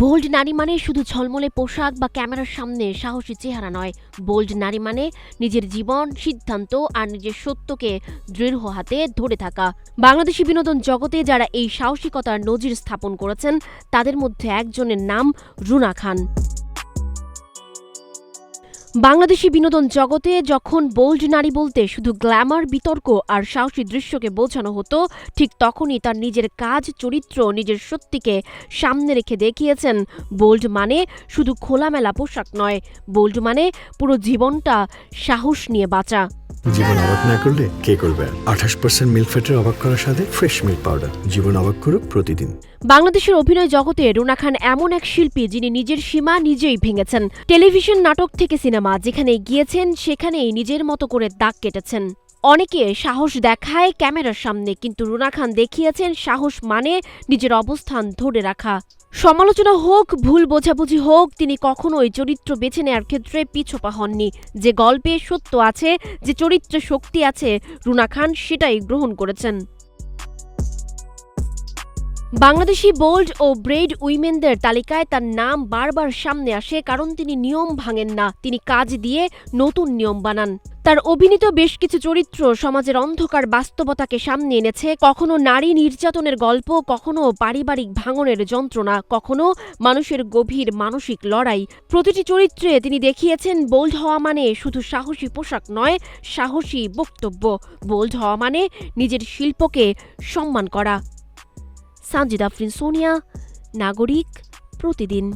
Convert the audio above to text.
Bold নারী মানে শুধু ঝলমলে পোশাক বা ক্যামেরার সামনে সাহসী চেহারা নয়। বোল্ড নারী মানে নিজের জীবন, সিদ্ধান্ত আর নিজের সত্যকে দৃঢ় হাতে ধরে থাকা। বাংলাদেশি বিনোদন জগতে যারা এই সাহসিকতার নজির স্থাপন করেছেন, তাদের মধ্যে একজনের নাম রুনা খান। বাংলাদেশি বিনোদন জগতে যখন বোল্ড নারী বলতে শুধু গ্ল্যামার, বিতর্ক আর সাহসী দৃশ্যকে বোঝানো হতো, ঠিক তখনই তার নিজের কাজ, চরিত্র, নিজের সত্যিকে সামনে রেখে দেখিয়েছেন। বোল্ড মানে শুধু খোলামেলা পোশাক নয়, বোল্ড মানে পুরো জীবনটা সাহস নিয়ে বাঁচা। জীবন অবাক না করলে কে করবে আঠাশ পার্সেন্ট মিল্ক ফ্যাটের অবাক করার সাথে ফ্রেশ মিল্ক পাউডার জীবন অবাক করুক প্রতিদিন। বাংলাদেশের অভিনয় জগতে রুনা খান এমন এক শিল্পী যিনি নিজের সীমা নিজেই ভেঙেছেন। টেলিভিশন নাটক থেকে সিনেমা যেখানে গিয়েছেন, সেখানেই নিজের মতো করে দাগ কেটেছেন। অনেকে সাহস দেখায় ক্যামেরার সামনে, কিন্তু রুনা খান দেখিয়েছেন সাহস মানে নিজের অবস্থান ধরে রাখা। সমালোচনা হোক, ভুল বোঝাবুঝি হোক, তিনি কখনোই চরিত্র বেছে নেওয়ার ক্ষেত্রে পিছপা হননি। যে গল্পে সত্য আছে, যে চরিত্রে শক্তি আছে, রুনা খান সেটাই গ্রহণ করেছেন। বাংলাদেশি বোল্ড ও ব্রেড উইমেনদের তালিকায় তার নাম বারবার সামনে আসে কারণ তিনি নিয়ম ভাঙেন না। তিনি কাজ দিয়ে নতুন নিয়ম বানান। তার অভিনীত বেশ কিছু চরিত্র সমাজের অন্ধকার বাস্তবতাকে সামনে এনেছে। কখনো নারী নির্যাতনের গল্প, কখনো পারিবারিক ভাঙনের যন্ত্রণা, কখনো মানুষের গভীর মানসিক লড়াই। প্রতিটি চরিত্রে তিনি দেখিয়েছেন, বোল্ড হওয়া মানে শুধু সাহসী পোশাক নয়, সাহসী বক্তব্য। বোল্ড হওয়া মানে নিজের শিল্পকে সম্মান করা। সানজিদা আফরিন নাগরিক প্রতিদিন।